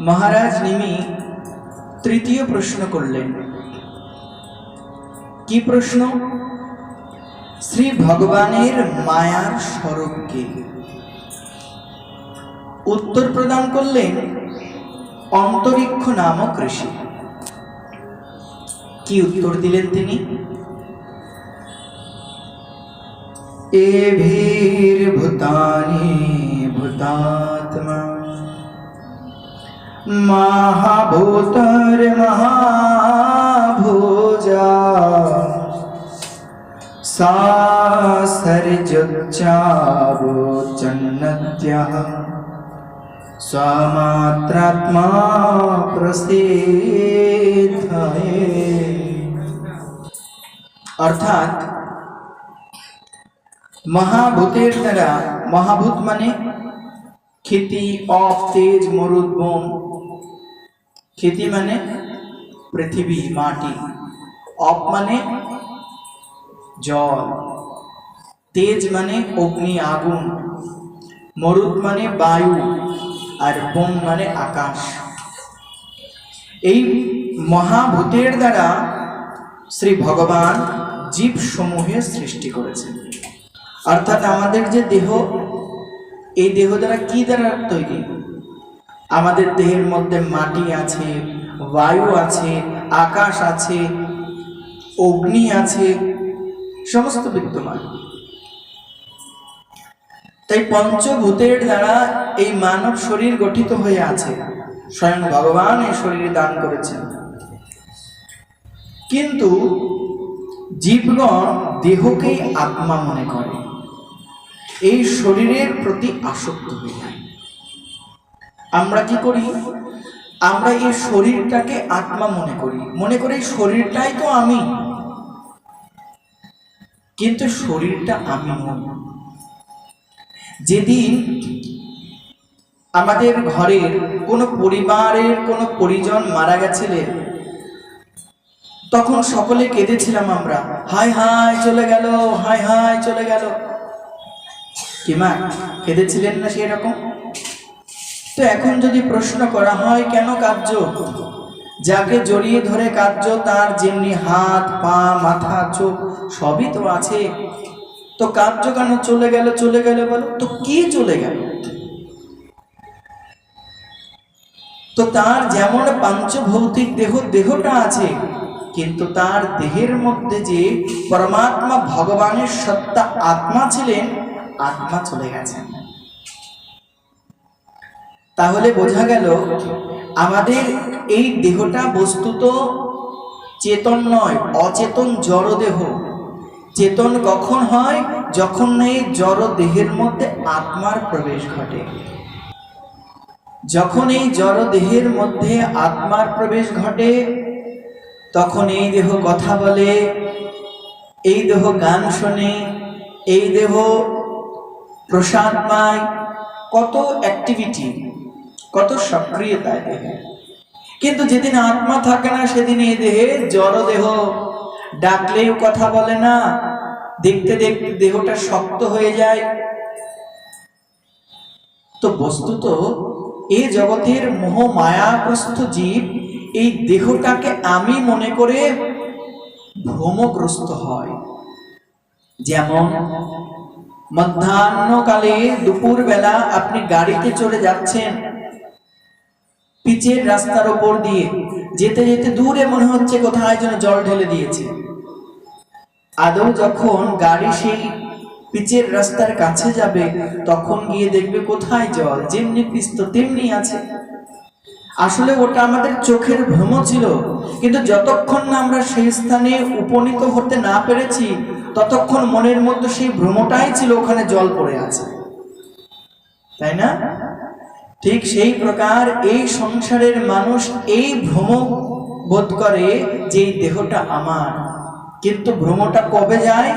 মহারাজ নিমি তৃতীয় প্রশ্ন করলেন। কি প্রশ্ন? শ্রী ভগবানের মায়ার স্বরূপ কি? উত্তর প্রদান করলেন, অন্তরিক্ষ নামক ঋষি। কি উত্তর দিলেন তিনি? এভির্ভূতানি ভূতাত্মা। महाभूतर्महाभुजा सा सर्जुच्चावोचन्नत्यः स्वमात्रात्मा प्रसिद्धये অর্থাৎ মহাভূতের দ্বারা মহাভূত মানে ক্ষিতি অপ তেজ মরুদ ক্ষিতি মানে পৃথিবী, মাটি। অপ মানে জল। তেজ মানে অগ্নি, আগুন। মরুদ মানে বায়ু। আর বোম মানে আকাশ। এই মহাভূতের দ্বারা শ্রী ভগবান জীব সমূহের সৃষ্টি করেছেন। অর্থাৎ আমাদের যে দেহ, এই দেহ দ্বারা কি দ্বারা তৈরি? আমাদের দেহের মধ্যে মাটি আছে, বায়ু আছে, আকাশ আছে, অগ্নি আছে, সমস্ত বিদ্যমান। তাই পঞ্চভূতের দ্বারা এই মানব শরীর গঠিত হয়ে আছে। স্বয়ং ভগবান এই শরীর দান করেছেন। কিন্তু জীবগণ দেহকেই আত্মা মনে করে। এই শরীরের প্রতি আসক্ত হয়ে যায়। আমরা কি করি? আমরা এই শরীরটাকে আত্মা মনে করি। মনে করি শরীরটাই তো আমি। কিন্তু শরীরটা আমি নই। যেদিন আমাদের ঘরের কোনো পরিবারের কোনো পরিজন মারা গেছিলেন তখন সকলে কেঁদেছিলাম আমরা। হায় হায় চলে গেল, হায় হায় চলে গেল। কি মা, কেঁদেছিলেন না সেই রকম তো এখন যদি প্রশ্ন করা হয়, কেন কার্য যাকে জড়িয়ে ধরে কার্য তার যেমনি হাত, পা, মাথা, চোখ, সবই তো আছে। তো কার্য কেন? চলে গেল চলে গেল বলো। তো কি চলে গেল? তো তার যেমন পাঞ্চভৌতিক দেহ, দেহটা আছে, কিন্তু তার দেহের মধ্যে যে পরমাত্মা ভগবানের সত্তা আত্মা ছিলেন, আত্মা চলে গেছেন। তাহলে বোঝা গেল আমাদের এই দেহটা বস্তুত চেতন নয়, অচেতন জড় দেহ চেতন কখন হয়? যখন এই জড় দেহের মধ্যে আত্মার প্রবেশ ঘটে। যখন এই জড় দেহের মধ্যে আত্মার প্রবেশ ঘটে, তখন এই দেহ কথা বলে, এই দেহ গান শোনে, এই দেহ প্রসাদ পায়। কত অ্যাক্টিভিটি কত সক্রিয়তা দেহে কিন্তু যেদিন আত্মা থাকে না সেদিন এই দেহে জড় দেহ। ডাকলেও কথা বলে না, দেখতে দেখতে দেহটা শক্ত হয়ে যায়। তো বস্তুত এই জগতের মোহ মায়াগ্রস্ত জীব, এই দেহটাকে আমি মনে করে ভ্রমগ্রস্ত হয়। যেমন, মধ্যাহ্নকালে দুপুর বেলা আপনি গাড়িতে চলে যাচ্ছেন পিচের রাস্তার ওপর দিয়ে যেতে যেতে দূরে মনে হচ্ছে কোথায় যেন জল ঢেলে দিয়েছে। আদৌ যখন গাড়ি সেই পিচের রাস্তার কাছে যাবে, তখন গিয়ে দেখবে কোথায় জল, যেমনি পিস্ত, তেমনি আছে। আসলে ওটা আমাদের চোখের ভ্রম ছিল, কিন্তু যতক্ষণ না আমরা সেই স্থানে উপনীত হতে না পেরেছি, ততক্ষণ মনের মধ্যে সেই ভ্রমটাই ছিল ওখানে জল পড়ে আছে। তাই না? ঠিক সেই প্রকার এই সংসারের মানুষ এই ভ্রম বোধ করে যে দেহটা আমার। কিন্তু ভ্রমটা কবে যায়?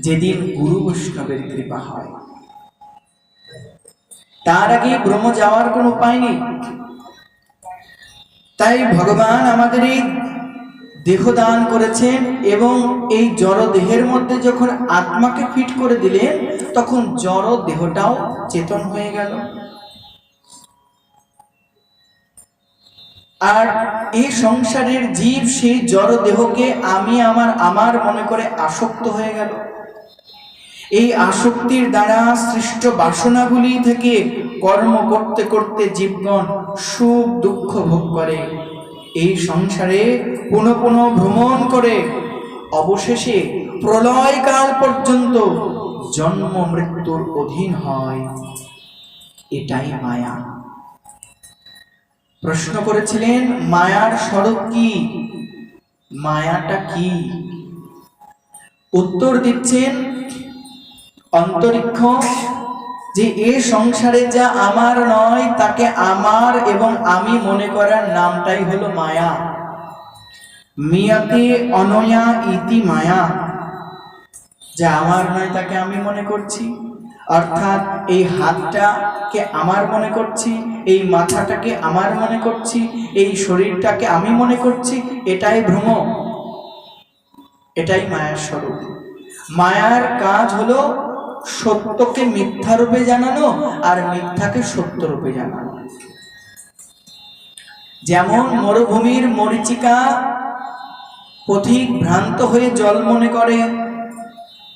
যেদিন গুরু বৈষ্ণবের কৃপা হয়। তার আগে ভ্রম যাওয়ার কোনো উপায় নেই। তাই ভগবান আমাদের এই দেহদান করেছেন এবং এই জড় দেহের মধ্যে যখন আত্মাকে ফিট করে দিলেন, তখন জড় দেহটাও চেতন হয়ে গেল। আর এই সংসারের জীব, সেই জড় দেহকে আমি আমার আমার মনে করে আসক্ত হয়ে গেল। এই আসক্তির দ্বারা সৃষ্ট বাসনাগুলি থেকে কর্ম করতে করতে জীবগণ সুখ দুঃখ ভোগ করে। এই সংসারে পুনঃ পুনঃ ভ্রমণ করে অবশেষে প্রলয়কাল পর্যন্ত জন্ম মৃত্যুর অধীন হয়। এটাই মায়া। প্রশ্ন করেছিলেন, মায়ার স্বরূপ কি? মায়াটা কি? উত্তর দিচ্ছেন, অন্তরিক্ষ যে এ সংসারে যা আমার নয়, তাকে আমার এবং আমি মনে করার নামটাই হলো মায়া। মিয়াতে অনয়া ইতি মায়া। যা আমার নয়, তাকে আমি মনে করছি। অর্থাৎ এই হাতটাকে আমার মনে করছি, এই মাথাটাকে আমার মনে করছি, এই শরীরটাকে আমি মনে করছি, এটাই ভ্রম। এটাই মায়ার স্বরূপ। মায়ার কাজ হলো সত্যকে মিথ্যা রূপে জানানো আর মিথ্যাকে সত্য রূপে জানানো। যেমন মরুভূমির মরিচিকা পথিক ভ্রান্ত হয়ে জল মনে করে,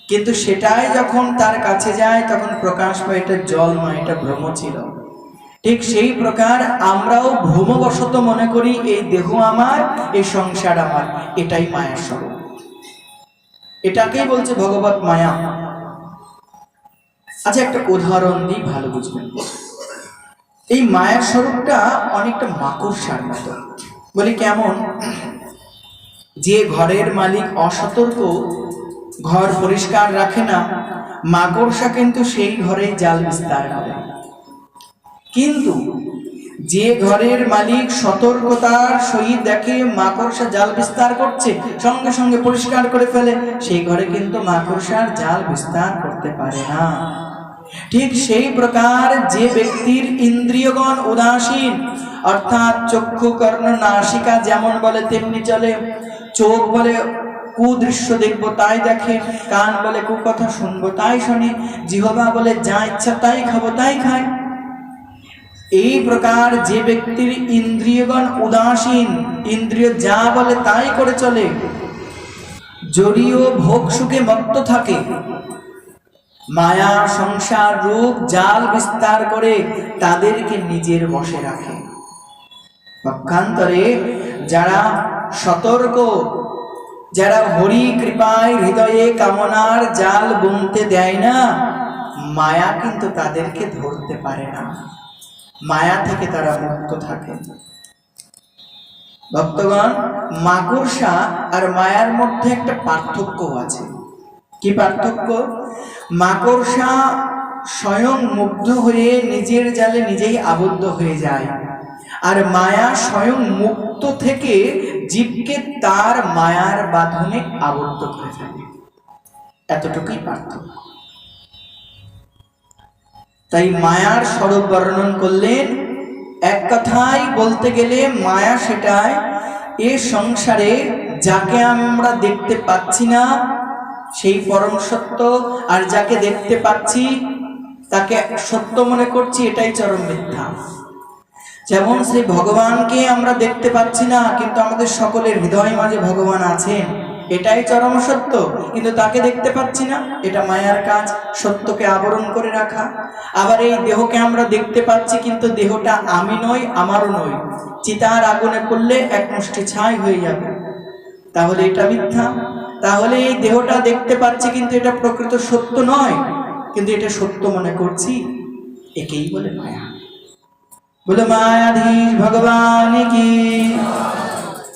কিন্তু সেটাই যখন তার কাছে যায়, তখন প্রকাশ পায় এটা জল নয় এটা ভ্রম ছিল ঠিক সেই প্রকার আমরাও ভ্রমবশত মনে করি, এই দেহ আমার, এই সংসার আমার, এটাই মায়ার স্বরূপ এটাকেই বলছে ভগবত মায়া। আচ্ছা একটা উদাহরণ দিই ভালো বুঝবেন। এই মায়ার স্বরূপটা অনেকটা মাকড়সার মতো। বলি, কেমন? যে ঘরের মালিক অসতর্ক, ঘর পরিষ্কার রাখে না মাকড়সা কিন্তু সেই ঘরে জাল বিস্তার করে। কিন্তু যে ঘরের মালিক সতর্কতার সহিত দেখে মাকড়সা জাল বিস্তার করছে, সঙ্গে সঙ্গে পরিষ্কার করে ফেলে, সেই ঘরে কিন্তু মাকড়সার জাল বিস্তার করতে পারে না। ঠিক সেই প্রকার যে ব্যক্তির ইন্দ্রিয়গণ উদাসীন, অর্থাৎ চক্ষু কর্ণ নাসিকা যেমন বলে, তেমনি চলে। চোখ বলে, কুদৃশ্য দেখব, তাই দেখে। কান বলে, কুকথা শুনব, তাই শুনি। জিহবা বলে, যা ইচ্ছা তাই খাব, তাই খায় এই প্রকার যে ব্যক্তির ইন্দ্রিয়গণ উদাসীন, ইন্দ্রিয় যা বলে তাই করে চলে। জড়ীয় ভোগ সুখে মত্ত থাকে মায়া, সংসার রূপ জাল বিস্তার করে তাদেরকে নিজের বসে রাখে। পক্ষান্তরে যারা সতর্ক, যারা হরি কৃপায় হৃদয়ে কামনার জাল বুনতে দেয় না, মায়া কিন্তু তাদেরকে ধরতে পারে না। মায়া থেকে তারা মুক্ত থাকে। ভক্তগণ, মাকড়সা আর মায়ার মধ্যে একটা পার্থক্য আছে। কি পার্থক্য? মাকড়সা স্বয়ং মুগ্ধ হয়ে নিজের জালে নিজেই আবদ্ধ হয়ে যায়। আর মায়া স্বয়ং মুক্ত থেকে জীবকে তার মায়ার বাঁধনে আবদ্ধ করে ফেলে। এতটুকুই পার্থক্য। তাই মায়ার স্বরূপ বর্ণন করলেন, এক কথায় বলতে গেলে মায়া সেটাই এ সংসারে যাকে আমরা দেখতে পাচ্ছি না সেই পরম সত্য আর যাকে দেখতে পাচ্ছি, তাকে সত্য মনে করছি, এটাই চরম মিথ্যা। যেমন সেই ভগবানকে আমরা দেখতে পাচ্ছি না, কিন্তু আমাদের সকলের হৃদয় মাঝে ভগবান আছেন, এটাই চরম সত্য। কিন্তু তাকে দেখতে পাচ্ছি না, এটা মায়ার কাজ, সত্যকে আবরণ করে রাখা। আবার এই দেহকে আমরা দেখতে পাচ্ছি, কিন্তু দেহটা আমি নই, আমারও নই। চিতার আগুনে পড়লে এক মুষ্টি ছাই হয়ে যাবে। তাহলে এটা মিথ্যা। তাহলে এই দেহটা দেখতে পাচ্ছি কিন্তু এটা প্রকৃত সত্য নয়। কিন্তু এটা সত্য মনে করছি, একেই বলে মায়া। বলে, মায়াধীশ ভগবান কি?